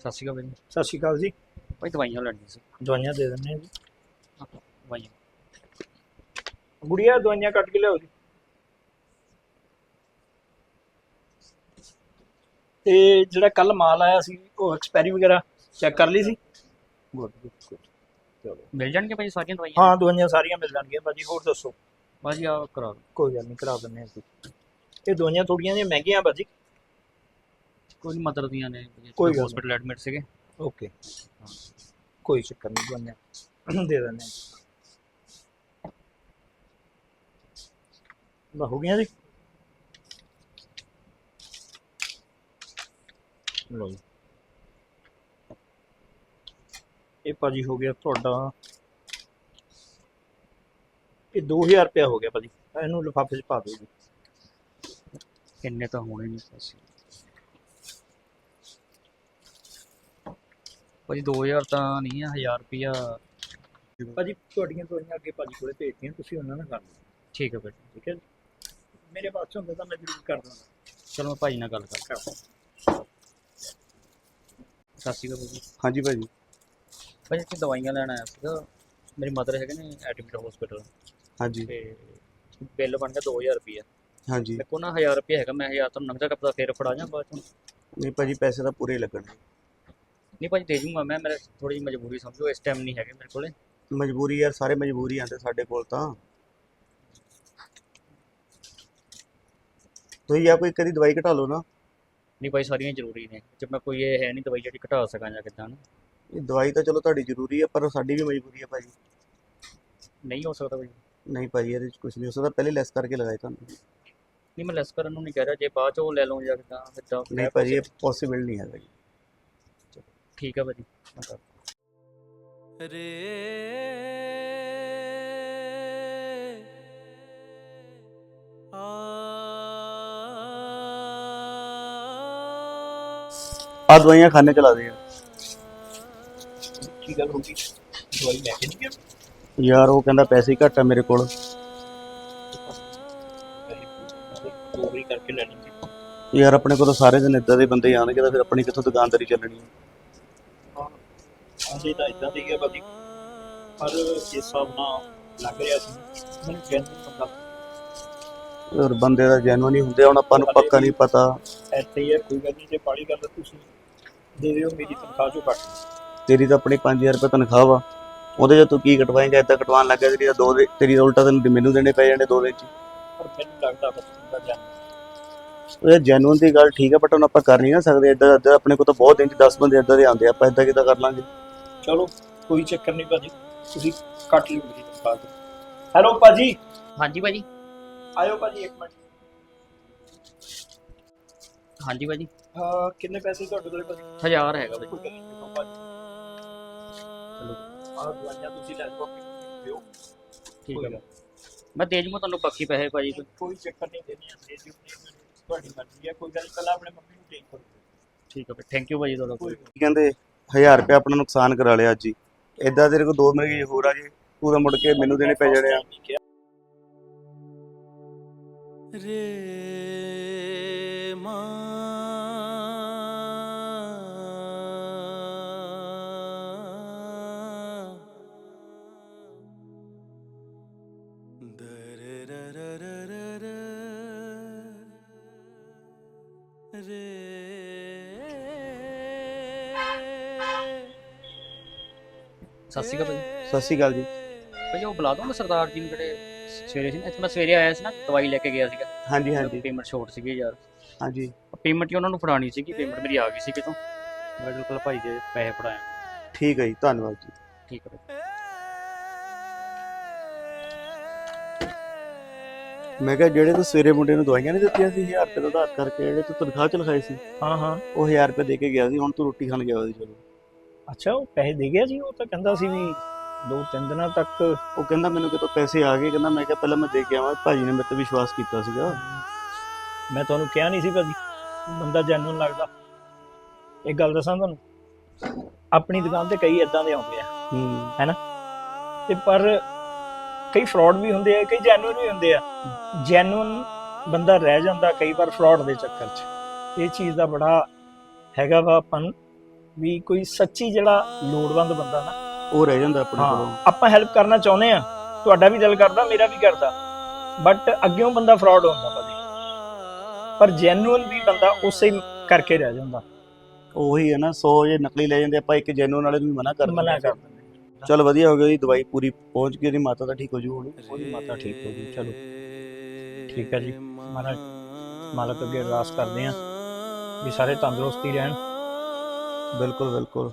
ਸਤਿ ਸ਼੍ਰੀ ਅਕਾਲ ਭਾਈ ਸਤਿ ਸ਼੍ਰੀ ਅਕਾਲ ਜੀ। ਭਾਈ ਦਵਾਈਆਂ ਲੈਣੀਆਂ ਸੀ। ਦਵਾਈਆਂ ਦੇ ਦਿੰਦੇ ਆ ਜੀ। ਦਵਾਈਆਂ। ਗੁੜੀਆ ਦਵਾਈਆਂ ਕੱਟ ਕੇ ਲਿਆਓ ਜੀ। ਤੇ ਜਿਹੜਾ ਕੱਲ ਮਾਲ ਆਇਆ ਸੀ ਉਹ ਐਕਸਪਾਇਰੀ ਵਗੈਰਾ ਚੈੱਕ ਕਰ ਲਈ ਸੀ? ਗੁੱਡ ਗੁੱਡ ਚਲੋ ਮਿਲ ਜਾਣਗੇ ਭਾਈ ਸਾਰੀਆਂ ਦਵਾਈਆਂ? ਹਾਂ ਦਵਾਈਆਂ ਸਾਰੀਆਂ ਮਿਲ ਜਾਣਗੀਆਂ ਭਾਜੀ ਹੋਰ ਦੱਸੋ? ਭਾਜੀ ਆ ਕਰਾ ਦਿਓ। ਕੋਈ ਗੱਲ ਨਹੀਂ ਕਰਾ ਦਿੰਦੇ ਆ ਜੀ ਇਹ ਦਵਾਈਆਂ ਥੋੜੀਆਂ ਜਿਹੀਆਂ ਮਹਿੰਗੀਆਂ ਭਾਜੀ। ਕੋਈ ਨਹੀਂ ਮਤਲਬ ਦੀਆਂ ਨੇ ਕੋਈ ਗੱਲ। ਹਸਪੀਟਲ ਐਡਮਿਟ ਸੀਗੇ। ਓਕੇ। ਕੋਈ ਚੱਕਰ ਨਹੀਂ ਦਵਾਈਆਂ ਦੇ ਦਿੰਦੇ ਆ ਬਾ ਹੋ ਗਈਆਂ ਜੀ। ਲਓ ਜੀ। ਇਹ ਭਾਜੀ ਹੋ ਗਿਆ ਤੁਹਾਡਾ ਇਹ 2000 ਰੁਪਇਆ ਹੋ ਗਿਆ ਭਾਜੀ। ਇਹਨੂੰ ਲਿਫਾਫੇ 'ਚ ਪਾ ਦਿਓ ਜੀ। ਇੰਨੇ ਤਾਂ ਹੋਣੇ ਨਹੀਂ ਪੈਸੇ? ਭਾਜੀ 2000 ਤਾਂ ਨਹੀਂ ਆ 1000 ਰੁਪਿਆ ਭਾਜੀ ਤੁਹਾਡੀਆਂ ਦਵਾਈਆਂ ਅੱਗੇ ਭਾਜੀ ਕੋਲੇ ਭੇਜਤੀਆਂ ਤੁਸੀਂ ਉਹਨਾਂ ਨਾਲ ਕਰ। ਲਓ ਠੀਕ ਹੈ ਭਾਈ ਠੀਕ ਹੈ ਜੀ। ਮੇਰੇ ਪਾਸ ਹੁੰਦਾ ਤਾਂ ਮੈਂ ਜ਼ਰੂਰ ਕਰ ਦਿੰਦਾ। ਚਲੋ ਮੈਂ ਭਾਈ ਨਾਲ ਗੱਲ ਕਰ ਕਰ ਸਤਿ ਸ਼੍ਰੀ ਅਕਾਲ ਭਾਜੀ। ਹਾਂਜੀ ਭਾਜੀ। ਭਾਜੀ ਇੱਥੇ ਦਵਾਈਆਂ ਲੈਣ ਆਇਆ ਸੀਗਾ। ਮੇਰੀ ਮਦਰ ਹੈਗੇ ਨੇ ਐਡਮਿਟ ਹਸਪੀਟਲ। ਹਾਂਜੀ। ਤੇ ਬਿੱਲ ਬਣ ਗਿਆ 2000 ਰੁਪਿਆ ਹਾਂਜੀ। ਮੇਰੇ ਕੋਲ ਨਾ 1000 ਰੁਪਿਆ ਹੈਗਾ ਮੈਂ 1000 ਤੁਹਾਨੂੰ ਨਕਦਾ ਟੱਪਦਾ ਫੇਰ ਫੜਾ ਜਾਂ ਬਾਅਦ ਚੋਂ। ਨਹੀਂ ਭਾਜੀ ਪੈਸੇ ਤਾਂ ਪੂਰੇ ਲੱਗਣਗੇ ਨਹੀਂ ਭਾਜੀ ਦੇ ਜੂੰਗਾ ਮੈਂ ਮੇਰੇ ਥੋੜੀ ਜਿਹੀ ਮਜਬੂਰੀ ਸਮਝੋ ਇਸ ਟਾਈਮ ਨਹੀਂ ਹੈਗੇ ਮੇਰੇ ਕੋਲੇ। ਮਜਬੂਰੀ ਯਾਰ ਸਾਰੇ ਮਜਬੂਰੀ ਆਂਦੇ ਸਾਡੇ ਕੋਲ ਤਾਂ। ਤੁਸੀਂ ਜਾਂ ਕੋਈ ਕਦੀ ਦਵਾਈ ਘਟਾ ਲਓ ਨਾ। ਨਹੀਂ ਭਾਈ ਸਾਰੀਆਂ ਜ਼ਰੂਰੀ ਨੇ। ਜੇ ਮੈਂ ਕੋਈ ਇਹ ਹੈ ਨਹੀਂ ਦਵਾਈ ਜਿਹੜੀ ਘਟਾ ਸਕਾਂ ਜਾਂ ਕਿੱਦਾਂ ਨਾ। ਇਹ ਦਵਾਈ ਤਾਂ ਚਲੋ ਤੁਹਾਡੀ ਜ਼ਰੂਰੀ ਹੈ ਪਰ ਸਾਡੀ ਵੀ ਮਜਬੂਰੀ ਹੈ ਭਾਜੀ। ਨਹੀਂ ਹੋ ਸਕਦਾ ਭਾਈ ਨਹੀਂ ਭਾਜੀ ਇਹਦੇ ਵਿੱਚ ਕੁਝ ਨਹੀਂ। ਹੋ ਸਕਦਾ ਪਹਿਲੇ ਲੈਸ ਕਰਕੇ ਲਗਾਏ ਤੁਹਾਨੂੰ। ਨਹੀਂ ਮੈਂ ਲੈਸ ਕਰਨ ਨੂੰ ਨਹੀਂ ਕਹਿ ਰਿਹਾ। ਜੇ ਬਾਅਦ ਚ ਉਹ ਲੈ ਲਵਾਂ ਜਾਂ ਕਿੱਦਾਂ ਫਿਰ ਤਾਂ ਨਹੀਂ ਭਾਜੀ ਇਹ ਪੋਸੀਬਲ ਨਹੀਂ ਹੈਗਾ ਜੀ ਠੀਕ ਹੈ ਭਾਜੀ। ਮੈਂ ਕਰ ਰੇ ਆ। ਆ ਦਵਾਈਆਂ ਖਾਣੇ ਚਲਾ ਦੇ ਕੀ ਗੱਲ ਹੋ ਗਈ ਦਵਾਈ ਲੈ ਕੇ ਨਹੀਂ ਗਿਆ? ਯਾਰ ਉਹ ਕਹਿੰਦਾ ਪੈਸੇ ਘੱਟ ਆ ਮੇਰੇ ਕੋਲ। ਚੋਰੀ ਕਰਕੇ ਲੈਣੀ ਸੀ। ਯਾਰ ਆਪਣੇ ਕੋਲ ਤਾਂ ਸਾਰੇ ਦਿਨ ਇਦਾਂ ਦੇ ਬੰਦੇ ਆਣਗੇ ਤਾਂ ਫਿਰ ਆਪਣੀ ਕਿੱਥੋਂ ਦੁਕਾਨਦਾਰੀ ਚੱਲਣੀ ਹੈ ਆਂਦੇ ਤਾਂ ਇਦਾਂ ਦੀ ਹੈ ਭਾਜੀ ਪਰ ਇਸ ਹਿਸਾਬ ਨਾਲ ਲੱਗ ਰਿਹਾ ਸੀ ਮੈਨੂੰ ਕਹਿੰਦੇ ਪਤਾ ਹੋਰ ਬੰਦੇ ਦਾ ਜੈਨੂਨ ਹੀ ਹੁੰਦੇ ਹੁਣ ਆਪਾਂ ਨੂੰ ਪੱਕਾ ਨਹੀਂ ਪਤਾ। ਇੱਥੇ ਹੀ ਹੈ ਕੋਈ ਗੱਲ ਨਹੀਂ ਜੇ ਪਾੜੀ ਗੱਲ ਤੁਸੀਂ ਦੇ ਦਿਓ ਮੇਰੀ ਤਨਖਾਹ ਚੋਂ ਕੱਟ ਤੇਰੀ ਤਾਂ ਆਪਣੀ 5000 ਰੁਪਏ ਤਨਖਾਹ ਵਾ। ਉਹਦੇ ਚ ਤੂੰ ਕੀ ਕਟਵਾਏਂਗਾ? ਏਦਾਂ ਕਟਵਾਉਣ ਲੱਗ ਗਿਆ ਤੇਰੀ ਤਾਂ ਦੋ ਦੇ ਤੇਰੀ ਤਾਂ ਉਲਟਾ ਤੈਨੂੰ ਮੈਨੂੰ ਦੇਣੇ ਪੈ ਜਾਣੇ ਦੋ ਦਿਨ ਚ। ਪਰ ਮੈਨੂੰ ਲੱਗਦਾ ਬਸ ਹੁੰਦਾ ਜਾਨ ਉਹ ਜੈਨੂਨ ਦੀ ਗੱਲ ਠੀਕ ਹੈ ਬਟ ਹੁਣ ਆਪਾਂ ਕਰ ਨਹੀਂ ਨਾ ਸਕਦੇ। ਏਦਾਂ ਏਦਾਂ ਆਪਣੇ ਕੋਲ ਤਾਂ ਬਹੁਤ ਦਿਨ ਚ 10 ਬੰਦੇ ਏਦਾਂ ਦੇ ਆਉਂਦੇ ਆ ਆਪਾਂ ਏਦਾਂ ਕਿੱਦਾਂ ਕਰ ਲਾਂਗੇ? ਚਲੋ ਕੋਈ ਚੱਕਰ ਨਹੀਂ ਭਾਜੀ। ਤੁਸੀਂ ਕੱਟ ਲਿਓ ਮੇਰੀ ਤਨਖਾਹ ਤੋਂ ਹੈਲੋ ਭਾਜੀ। ਹਾਂਜੀ ਭਾਜੀ। ਆਇਓ ਭਾਜੀ ਇੱਕ ਮਿੰਟ। ਹਾਂਜੀ ਭਾਜੀ। ਹਾਂ ਕਿੰਨੇ ਪੈਸੇ ਤੁਹਾਡੇ ਕੋਲ ਭਾਜੀ? 1000 ਹੈਗਾ ਭਾਜੀ। ਕੋਈ ਗੱਲ ਨਹੀਂ ਭਾਜੀ? ਚਲੋ। ਆਹ ਦਵਾਈਆਂ ਤੁਸੀਂ ਲੈ ਜਾਓ ਆਪਣੀ ਦਿਓ। ਠੀਕ ਕੋਈ ਹੈ ਗੱਲ ਮੈਂ ਦੇ ਜੂੰਗਾ ਤੁਹਾਨੂੰ ਬਾਕੀ ਪੈਸੇ ਭਾਜੀ। ਕੋਈ ਚੱਕਰ ਨਹੀਂ ਦੇਣੀ ਦੇ ਦਿਓ please, ਤੁਹਾਡੀ ਮਰਜ਼ੀ ਹੈ ਕੋਈ ਗੱਲ ਪਹਿਲਾਂ ਆਪਣੇ ਮੰਮੀ ਨੂੰ ਦੇਖ ਕਰੋ। ਠੀਕ ਹੈ ਭਾਈ ਥੈਂਕ ਯੂ ਭਾਜੀ ਤੁਹਾਡਾ। ਕੋਈ ਨੀ। ਕਹਿੰਦੇ 1000 ਰੁਪਏ ਆਪਣਾ ਨੁਕਸਾਨ ਕਰਾ ਲਿਆ ਅੱਜ ਹੀ। ਏਦਾਂ ਤੇਰੇ ਕੋਲ ਦੋ ਮਿੰਟ ਹੋਰ ਆ ਜੇ ਤੂੰ ਤਾਂ ਮੁੜ ਕੇ ਮੈਨੂੰ ਦੇਣੇ ਪੈ ਜਾਣੇ ਆ। ਰੇ ਮਾਂ। ਸਤਿ ਸ਼੍ਰੀ ਅਕਾਲ ਭਾਜੀ ਸਤਿ ਸ਼੍ਰੀ ਅਕਾਲ ਜੀ। ਭਾਜੀ ਉਹ ਬੁਲਾ ਦੋਗੇ ਸਰਦਾਰ ਜੀ ਨੂੰ ਜਿਹੜੇ ਸਵੇਰੇ ਸੀ ਨਾ ਇੱਥੇ ਮੈਂ ਸਵੇਰੇ ਆਇਆ ਸੀ ਨਾ ਦਵਾਈ ਲੈ ਕੇ ਗਿਆ ਸੀਗਾ। ਹਾਂਜੀ ਹਾਂਜੀ। ਪੇਮੈਂਟ ਛੋਟ ਸੀਗੀ ਯਾਰ ਹਾਂਜੀ। ਪੇਮੈਂਟ ਹੀ ਉਹਨਾਂ ਨੂੰ ਫੜਾਣੀ ਸੀਗੀ ਪੇਮੈਂਟ ਮੇਰੀ ਆ ਗਈ ਸੀ ਕਿਤੋਂ। ਮੈਂ ਬਿਲਕੁਲ ਭਾਈ ਦੇ ਪੈਸੇ ਫੜਾਇਆ ਠੀਕ ਹੈ ਜੀ ਧੰਨਵਾਦ ਜੀ। ਠੀਕ ਹੈ ਮੈਂ ਕਿਹਾ ਜਿਹੜੇ ਤੂੰ ਸਵੇਰੇ ਮੁੰਡੇ ਨੂੰ ਦਵਾਈਆਂ ਨਹੀਂ ਦਿੱਤੀਆਂ ਸੀ 1000 ਰੁਪਏ ਦਾ ਆਧਾਰ ਕਰਕੇ ਜਿਹੜੇ ਤੂੰ ਤਨਖਾਹ ਚ ਲਿਖਾਈ ਸੀ ਹਾਂ ਹਾਂ। ਉਹ 1000 ਰੁਪਏ ਦੇ ਕੇ ਗਿਆ ਸੀ ਹੁਣ ਤੂੰ ਰੋਟੀ ਖਾਣ ਗਿਆ ਉਹਦੀ ਚਲੋ ਅੱਛਾ ਉਹ ਪੈਸੇ ਦੇ ਗਿਆ ਜੀ ਉਹ ਤਾਂ ਕਹਿੰਦਾ ਸੀ ਵੀ ਦੋ ਤਿੰਨ ਦਿਨਾਂ ਤੱਕ। ਉਹ ਕਹਿੰਦਾ ਮੈਨੂੰ ਕਿਤੋਂ ਪੈਸੇ ਆ ਗਏ? ਕਹਿੰਦਾ ਮੈਂ ਕਿਹਾ ਪਹਿਲਾਂ ਮੈਂ ਦੇ ਕੇ ਆਵਾਂ ਭਾਜੀ ਨੇ ਮੇਰੇ ਤੇ ਵਿਸ਼ਵਾਸ ਕੀਤਾ ਸੀਗਾ। ਮੈਂ ਤੁਹਾਨੂੰ ਕਿਹਾ ਨਹੀਂ ਸੀ ਭਾਜੀ ਬੰਦਾ ਜੈਨੂਨ ਲੱਗਦਾ। ਇੱਕ ਗੱਲ ਦੱਸਾਂ ਤੁਹਾਨੂੰ ਆਪਣੀ ਦੁਕਾਨ ਤੇ ਕਈ ਇਦਾਂ ਦੇ ਆਉਂਦੇ ਆ ਹੂੰ। ਤੇ ਪਰ ਕਈ ਫਰਾਡ ਵੀ ਹੁੰਦੇ ਆ ਕਈ ਜੈਨੂਇਨ ਵੀ ਹੁੰਦੇ ਆ। ਜੈਨੂਇਨ ਬੰਦਾ ਰਹਿ ਜਾਂਦਾ ਕਈ ਵਾਰ ਫਰਾਡ ਦੇ ਚੱਕਰ 'ਚ। ਇਹ ਚੀਜ਼ ਦਾ ਬੜਾ ਹੈਗਾ ਵਾ ਆਪਾਂ ਨੂੰ ਵੀ ਕੋਈ ਸੱਚੀ ਜਿਹੜਾ ਲੋੜਵੰਦ ਬੰਦਾ ਨਾ ਉਹ ਰਹਿ ਜਾਂਦਾ ਆਪਣੇ ਕੋਲੋਂ। ਹਾਂ ਆਪਾਂ ਹੈਲਪ ਕਰਨਾ ਚਾਹੁੰਦੇ ਆ। ਤੁਹਾਡਾ ਵੀ ਦਿਲ ਕਰਦਾ ਮੇਰਾ ਵੀ ਕਰਦਾ। ਬਟ ਅੱਗਿਓਂ ਬੰਦਾ ਫਰਾਡ ਹੁੰਦਾ ਭਾਜੀ ਪਰ ਜੈਨੂਇਨ ਵੀ ਬੰਦਾ ਉਸੇ ਕਰਕੇ ਰਹਿ ਜਾਂਦਾ। ਉਹੀ ਹੈ ਨਾ 100 ਜੇ ਨਕਲੀ ਲੈ ਜਾਂਦੇ ਆਪਾਂ ਇੱਕ ਜੈਨੂਨ ਵਾਲੇ ਨੂੰ ਵੀ ਮਨਾ ਕਰ ਮਨਾ ਦਿੰਦੇ ਚਲ ਵਧੀਆ ਹੋ ਗਿਆ ਜੀ ਦਵਾਈ ਪੂਰੀ ਪਹੁੰਚ ਗਈ ਉਹਦੀ ਮਾਤਾ ਤਾਂ ਠੀਕ ਹੋ ਜੂ ਹੁਣ। ਉਹਦੀ ਮਾਤਾ ਠੀਕ ਹੋ ਗਈ ਚਲੋ। ਠੀਕ ਹੈ ਜੀ। ਮਹਾਰਾਜ ਮਾਲਕ ਅੱਗੇ ਅਰਦਾਸ ਕਰਦੇ ਆ ਵੀ ਸਾਰੇ ਤੰਦਰੁਸਤੀ ਰਹਿਣ। ਬਿਲਕੁਲ ਬਿਲਕੁਲ।